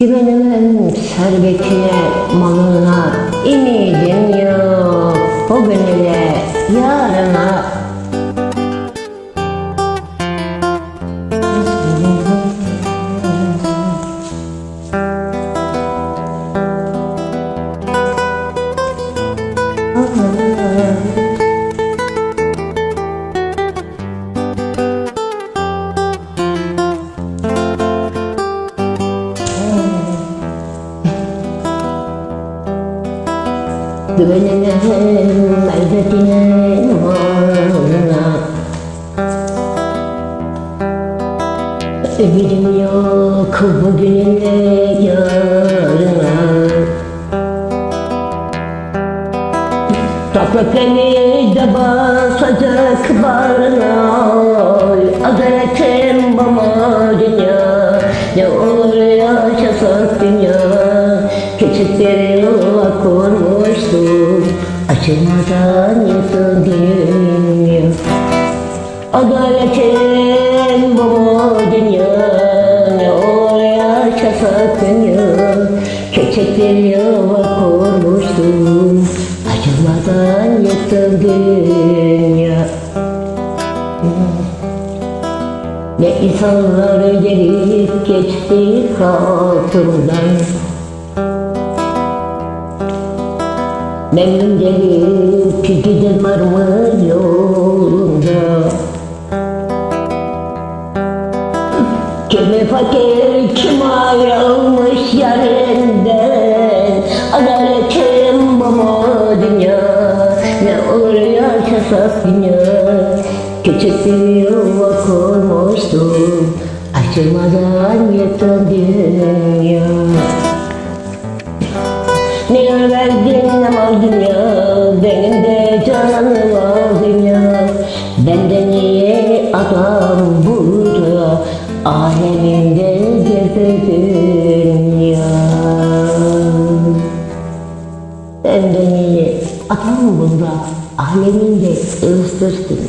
Güvenemem servetine, malına, emidim yok. Bugün ile yarına. Güvenemem servetine, malına. Ümidim yok bugün ile yarına. Toprak beni de basacak bağrına Adaletim bana dünya Ne olur yaşasak dünya Küçükleri yuva kurmuştum Açılmadan yıktı dünya Adaletim bana dünya Ne olur yaşasak dünya Küçükleri yuva kurmuştum Acımadan yıktım dünya. Ne insanlar gelip geçti hatırımdan Memnun gelip giden var yolunda Kimi fakir kim ayrılmış yerinden Adaletim bu mu dünya? Ne olur yaşasak dünya? Küçük bir yuva kurmuştum Açılmadan yıktım dünya dünya Benim de canım al dünya Benden iyi adam burada Aleminde gezdi dünya Benden iyi adam burada Aleminde ıstırsın